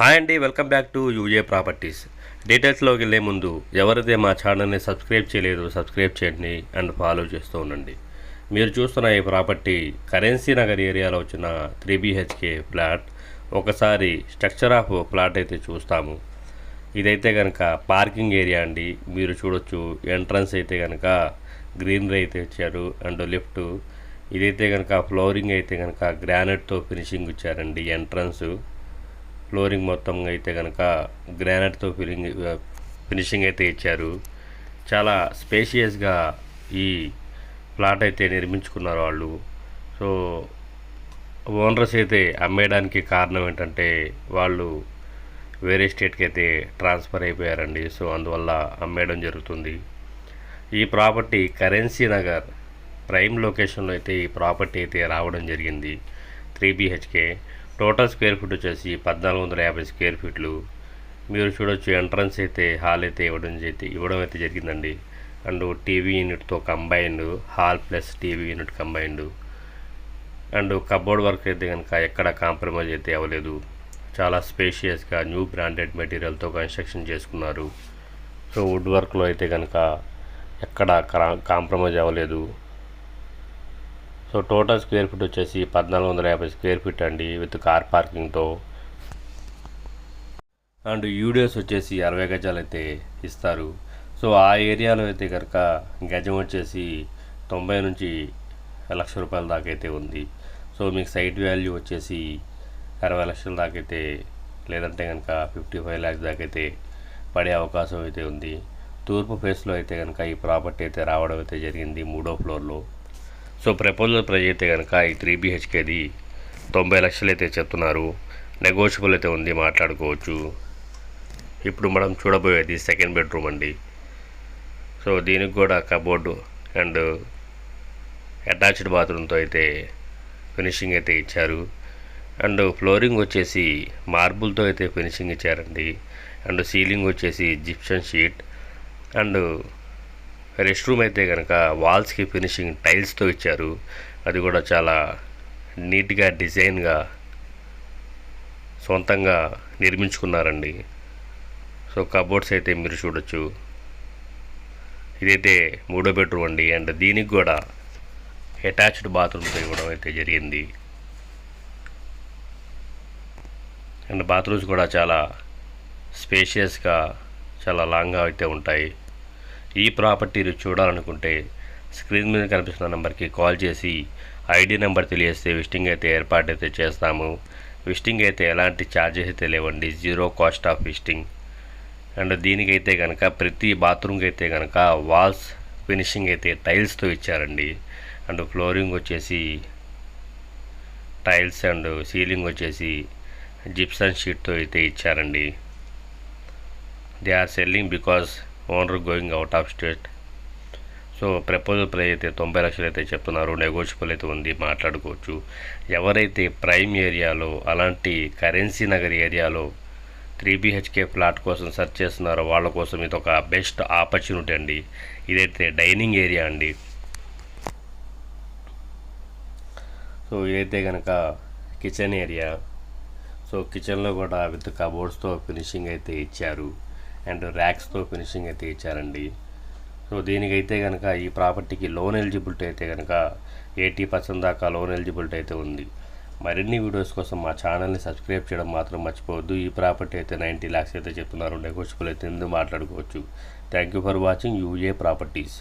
Hi అండి welcome back to UA properties. డీటెయిల్స్లోకి వెళ్ళే ముందు ఎవరైతే మా ఛానల్ని సబ్స్క్రైబ్ చేయలేదు సబ్స్క్రైబ్ చేయండి అండ్ ఫాలో చేస్తూ ఉండండి. మీరు చూస్తున్న ఈ ప్రాపర్టీ కరెన్సీ నగర్ ఏరియాలో వచ్చిన త్రీ బీహెచ్కే ఫ్లాట్. ఒకసారి స్ట్రక్చర్ ఆఫ్ ఫ్లాట్ అయితే చూస్తాము. ఇదైతే కనుక పార్కింగ్ ఏరియా అండి. మీరు చూడొచ్చు ఎంట్రన్స్ అయితే కనుక గ్రీనరీ అయితే ఇచ్చారు అండ్ లిఫ్ట్. ఇదైతే కనుక ఫ్లోరింగ్ అయితే కనుక గ్రానైట్తో ఫినిషింగ్ ఇచ్చారండి ఎంట్రన్స్. ఫ్లోరింగ్ మొత్తం అయితే కనుక గ్రానైట్తో ఫిలింగ్ ఫినిషింగ్ అయితే ఇచ్చారు. చాలా స్పేషియస్గా ఈ ప్లాట్ అయితే నిర్మించుకున్నారు వాళ్ళు. సో ఓనర్స్ అయితే అమ్మేయడానికి కారణం ఏంటంటే వాళ్ళు వేరే స్టేట్కి అయితే ట్రాన్స్ఫర్ అయిపోయారండి. సో అందువల్ల అమ్మేయడం జరుగుతుంది. ఈ ప్రాపర్టీ కరెన్సీ నగర్ ప్రైమ్ లొకేషన్లో అయితే ఈ ప్రాపర్టీ అయితే రావడం జరిగింది. Three BHK. Total square feet వచ్చేసి పద్నాలుగు వందల యాభై స్క్వేర్ ఫీట్లు. మీరు చూడొచ్చు ఎంట్రన్స్ అయితే హాల్ అయితే ఇవ్వడం అయితే ఇవ్వడం అయితే జరిగిందండి. And TV యూనిట్తో combined hall plus TV unit combined. And cupboard work అయితే కనుక ఎక్కడ కాంప్రమైజ్ అయితే అవ్వలేదు. చాలా స్పేషియస్గా న్యూ బ్రాండెడ్ మెటీరియల్తో కన్స్ట్రక్షన్ చేసుకున్నారు. సో వుడ్ వర్క్లో అయితే కనుక ఎక్కడ కాంప్రమైజ్ అవ్వలేదు. సో టోటల్ స్క్వేర్ ఫీట్ వచ్చేసి పద్నాలుగు వందల యాభై స్క్వేర్ ఫీట్ అండి విత్ కార్ పార్కింగ్తో. అండ్ యూడియోస్ వచ్చేసి అరవై గజాలు అయితే ఇస్తారు. సో ఆ ఏరియాలో అయితే కనుక గజం వచ్చేసి తొంభై నుంచి లక్ష రూపాయల దాకా అయితే ఉంది. సో మీకు సైట్ వాల్యూ వచ్చేసి అరవై లక్షల దాకా అయితే లేదంటే కనుక ఫిఫ్టీ ఫైవ్ ల్యాక్స్ దాకా అయితే పడే అవకాశం అయితే ఉంది. తూర్పు ఫేస్లో అయితే కనుక ఈ ప్రాపర్టీ అయితే రావడం అయితే జరిగింది మూడో ఫ్లోర్లో. సో ప్రపోజల్ ప్రైజ్ అయితే కనుక ఈ త్రీ బీహెచ్కేది తొంభై లక్షలు అయితే చెప్తున్నారు. నెగోషియబుల్ అయితే ఉంది మాట్లాడుకోవచ్చు. ఇప్పుడు మనం చూడబోయేది సెకండ్ బెడ్రూమ్ అండి. సో దీనికి కూడా కబోర్డు అండ్ అటాచ్డ్ బాత్రూమ్తో అయితే ఫినిషింగ్ అయితే ఇచ్చారు. అండ్ ఫ్లోరింగ్ వచ్చేసి మార్బుల్తో అయితే ఫినిషింగ్ ఇచ్చారండి. అండ్ సీలింగ్ వచ్చేసి gypsum sheet and rest room అయితే కనుక వాల్స్కి ఫినిషింగ్ టైల్స్తో ఇచ్చారు. అది కూడా చాలా నీట్గా డిజైన్గా సొంతంగా నిర్మించుకున్నారండి. సో కబోర్డ్స్ అయితే మీరు చూడొచ్చు. ఇదైతే మూడో బెడ్రూమ్ అండి. అండ్ దీనికి కూడా అటాచ్డ్ బాత్రూమ్తో ఇవ్వడం అయితే జరిగింది. అండ్ బాత్రూమ్స్ కూడా చాలా స్పేషియస్గా చాలా లాంగ్గా అయితే ఉంటాయి. ఈ ప్రాపర్టీని చూడాలనుకుంటే స్క్రీన్ మీద కనిపిస్తున్న నెంబర్కి కాల్ చేసి ఐడి నెంబర్ తెలియజేస్తే విస్టింగ్ అయితే ఏర్పాటు అయితే చేస్తాము. విస్టింగ్ అయితే ఎలాంటి ఛార్జెస్ అయితే లేవండి. Zero cost of visiting and దీనికైతే కనుక ప్రతి బాత్రూమ్కి అయితే కనుక వాల్స్ ఫినిషింగ్ అయితే టైల్స్తో ఇచ్చారండి. అండ్ ఫ్లోరింగ్ వచ్చేసి టైల్స్ అండ్ సీలింగ్ వచ్చేసి జిప్సన్ షీట్తో అయితే ఇచ్చారండి. They are selling because owner going out of state. So proposal price అయితే తొంభై లక్షలు అయితే చెప్తున్నారు. నెగోషియబుల్ అయితే ఉంది. మాట్లాడుకోవచ్చు. ఎవరైతే ప్రైమ్ ఏరియాలో అలాంటి కరెన్సీ నగర్ ఏరియాలో త్రీ బీహెచ్కే ఫ్లాట్ కోసం సెర్చ్ చేస్తున్నారో వాళ్ళ కోసం ఇది ఒక బెస్ట్ ఆపర్చునిటీ అండి. ఇదైతే డైనింగ్ ఏరియా అండి. సో ఇదైతే కనుక కిచెన్ ఏరియా. సో కిచెన్లో కూడా విత్ కబోర్డ్స్తో ఫినిషింగ్ అయితే ఇచ్చారు. అండ్ ర్యాక్స్తో ఫినిషింగ్ అయితే ఇచ్చారండి. సో దీనికైతే కనుక ఈ ప్రాపర్టీకి లోన్ ఎలిజిబిలిటీ అయితే కనుక ఎయిటీ పర్సెంట్ దాకా లోన్ ఎలిజిబిలిటీ అయితే ఉంది. మరిన్ని వీడియోస్ కోసం మా ఛానల్ని సబ్స్క్రైబ్ చేయడం మాత్రం మర్చిపోవద్దు. ఈ ప్రాపర్టీ అయితే నైంటీ ల్యాక్స్ అయితే చెప్తున్నారు. నెగోషియబుల్ అయితే ఎందుకు మాట్లాడుకోవచ్చు? Thank you for watching UA properties.